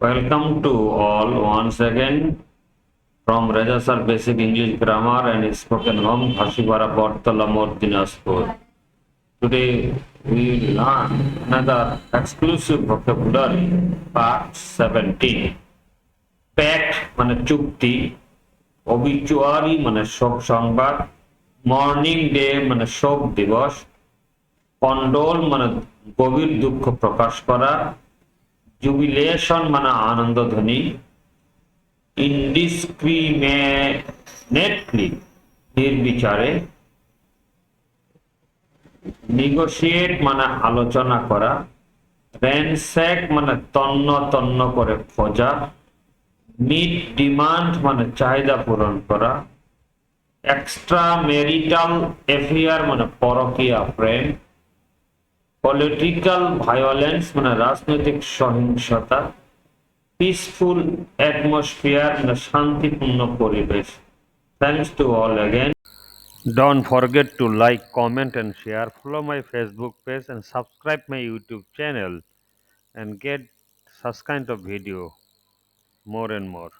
Welcome to all once again from Raja Sir Basic English Grammar and Spoken Home, Hashibara Bortala Dinaspur. Today we learn another exclusive vocabulary, part 17. Pact মানে চুক্তি obituary মানে শোক সংবাদ morning day মানে শোক দিবস কন্ডোল মানে গভীর দুঃখ প্রকাশ করা জুবিলেশন মানে আনন্দধ্বনি ইনডিসক্রিমিনেটলি নির্বিচারে নিগোশিয়েট মানে আলোচনা করা র্যানস্যাক মানে তন্ন তন্ন করে খোঁজা মিট ডিমান্ড মানে চাহিদা পূরণ করা এক্সট্রা মেরিটাল এফিয়ার মানে পরকীয়া প্রেম পলিটিক্যাল ভায়োলেন্স মানে রাজনৈতিক সহিংসতা পিসফুল অ্যাটমসফিয়ার মানে শান্তিপূর্ণ পরিবেশ thanks to all again Don't forget to like, comment, and share. Follow my Facebook page and subscribe my YouTube channel and get such kind of video more and more.